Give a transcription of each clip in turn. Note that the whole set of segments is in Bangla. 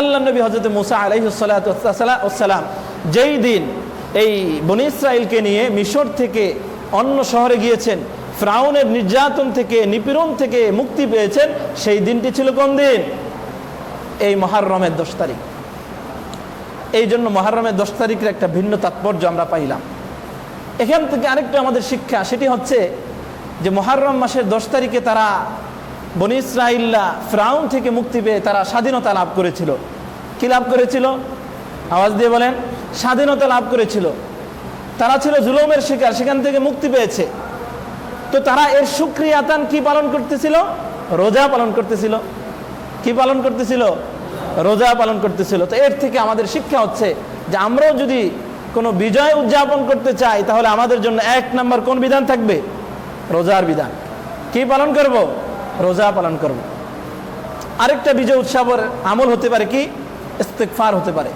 আল্লাহ নবী হজরত মুসা আলাইসালাম যেই দিন এই বনি ইসরায়েলকে নিয়ে মিশর থেকে অন্য শহরে গিয়েছেন ফ্রাউনের নির্যাতন থেকে, নিপীড়ন থেকে মুক্তি পেয়েছেন, সেই দিনটি ছিল কোন দিন? এই মহারমের দশ তারিখ। এই জন্য মহারমের দশ তারিখের একটা ভিন্ন তাৎপর্য আমরা পাইলাম। এখান থেকে আরেকটা আমাদের শিক্ষা, সেটি হচ্ছে যে মহারম মাসের দশ তারিখে তারা বনি ইসরাইল্লা ফ্রাউন থেকে মুক্তি পেয়ে তারা স্বাধীনতা লাভ করেছিল। কি লাভ করেছিল? আওয়াজ দিয়ে বলেন, স্বাধীনতা লাভ করেছিল। তারা ছিল জুলুমের শিকার, সেখান থেকে মুক্তি পেয়েছে। তো তারা এর সুক্রিয়াতান কি পালন করতেছিল? রোজা পালন করতেছিল। কি পালন করতেছিল? রোজা পালন করতেছিল। তো এর থেকে আমাদের শিক্ষা হচ্ছে যে আমরাও যদি কোনো বিজয় উদযাপন করতে চাই, তাহলে আমাদের জন্য এক নম্বর কোন বিধান থাকবে? রোজার বিধান। কি পালন করব? রোজা পালন করব। আরেকটা বিজয় উৎসবের আমল হতে পারে কি? ইস্তেকফার হতে পারে।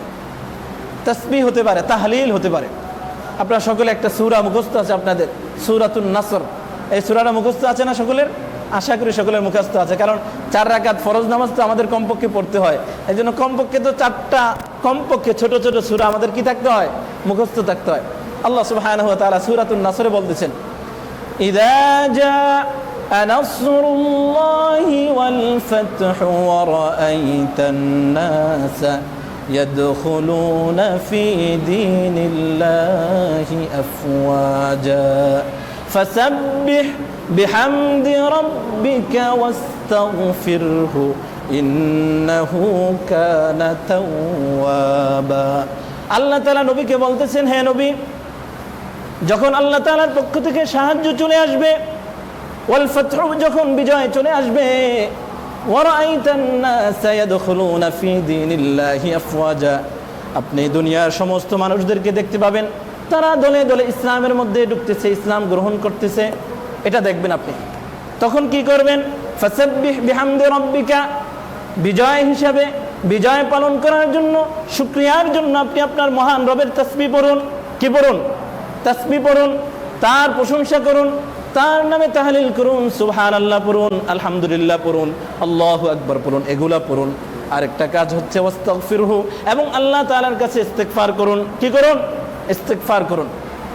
তসবি হতে পারে, তাহলিল হতে পারে। আপনার সকলে একটা সুরা মুখস্থ আছে আপনাদের, সুরাতুন নাসর। এই সুরাটা মুখস্থ আছে না সকলের? আশা করি সকলের মুখস্থ আছে, কারণ চার রাকাত ফরজ নামাজ তো আমাদের কমপক্ষে পড়তে হয়। এই জন্য কমপক্ষে তো চারটা, কমপক্ষে ছোট ছোট সুরা আমাদের কি থাকতে হয়? মুখস্থ থাকতে হয়। আল্লাহ তাআলা সূরাতুন নাসরে বলতেছেন, ইদা جاء نصر الله والفتح ورأيت الناس يدخلون في دين الله أفواجا فسبح بحمد ربك واستغفره إنه كان توابا আল্লাহ তালা নবীকে বলতেছেন হে নবী যখন আল্লাহ তালার পক্ষ থেকে সাহায্য চলে আসবে ওয়াল ফাতহু যখন বিজয় চলে আসবে আপনি দুনিয়ার সমস্ত মানুষদেরকে দেখতে পাবেন, তারা দলে দলে ইসলামের মধ্যে ঢুকতেছে, ইসলাম গ্রহণ করতেছে। এটা দেখবেন আপনি। তখন কি করবেন? বিহামদে রব্বিকা, বিজয় হিসাবে বিজয় পালন করার জন্য, শুক্রিয়ার জন্য আপনি আপনার মহান রবের তসবি পড়ুন। কি পড়ুন? তসবি পড়ুন, তার প্রশংসা করুন তার নামে তাহলিল করুন সুবহান আল্লাহ পড়ুন, আলহামদুলিল্লাহ পড়ুন, আল্লাহ আকবর পড়ুন, এগুলা পড়ুন। আরেকটা কাজ হচ্ছে ওয়াস্তাগফিরহু এবং আল্লাহ তাআলার কাছে ইস্তেগফার করুন। কি করুন? ইস্তেগফার করুন।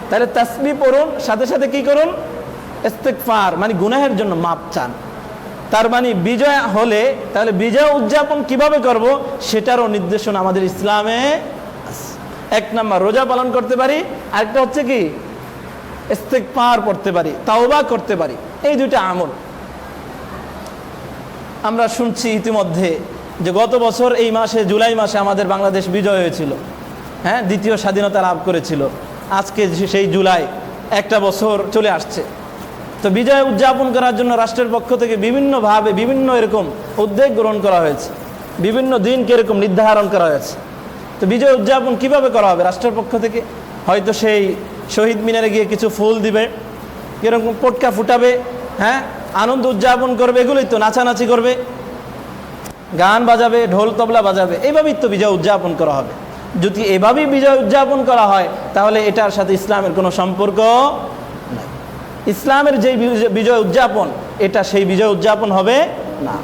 তাহলে তাসবি পড়ুন, সাথে সাথে কি করুন? ইস্তেগফার মানে গুনাহের জন্য মাপ চান। তার মানে বিজয় হলে, তাহলে বিজয় উদযাপন কীভাবে করব? সেটারও নির্দেশনা আমাদের ইসলামে এক নাম্বার, রোজা পালন করতে পারি। আরেকটা হচ্ছে কি? ইস্তেকফার করতে পারি, তাওবা করতে পারি, এই দুইটা আমল। আমরা শুনছি ইতিমধ্যে যে গত বছর এই মাসে, জুলাই মাসে আমাদের বাংলাদেশ বিজয় হয়েছিল। হ্যাঁ দ্বিতীয় স্বাধীনতা লাভ করেছিল। আজকে সেই জুলাই একটা বছর চলে আসছে। তো বিজয় উদযাপন করার জন্য রাষ্ট্রের পক্ষ থেকে বিভিন্নভাবে বিভিন্ন এরকম উদ্যোগ গ্রহণ করা হয়েছে। বিভিন্ন দিনকে এরকম নির্ধারণ করা হয়েছে। তো বিজয় উদযাপন কীভাবে করা হবে রাষ্ট্রের পক্ষ থেকে? হয়তো সেই শহীদ মিনারে গিয়ে কিছু ফুল দিবে এরকম পটকা ফুটাবে হ্যাঁ? আনন্দ উদযাপন করবে, এগুলোই তো নাচানাচি করবে। গান বাজাবে, ঢোল তবলা বাজাবে এইভাবেই তো বিজয় উদযাপন করা হবে। যদি এভাবেই বিজয় উদযাপন করা হয়, তাহলে এটার সাথে ইসলামের কোনো সম্পর্ক নাই। ইসলামের যে বিজয় উদযাপন, এটা সেই বিজয় উদযাপন হবে না।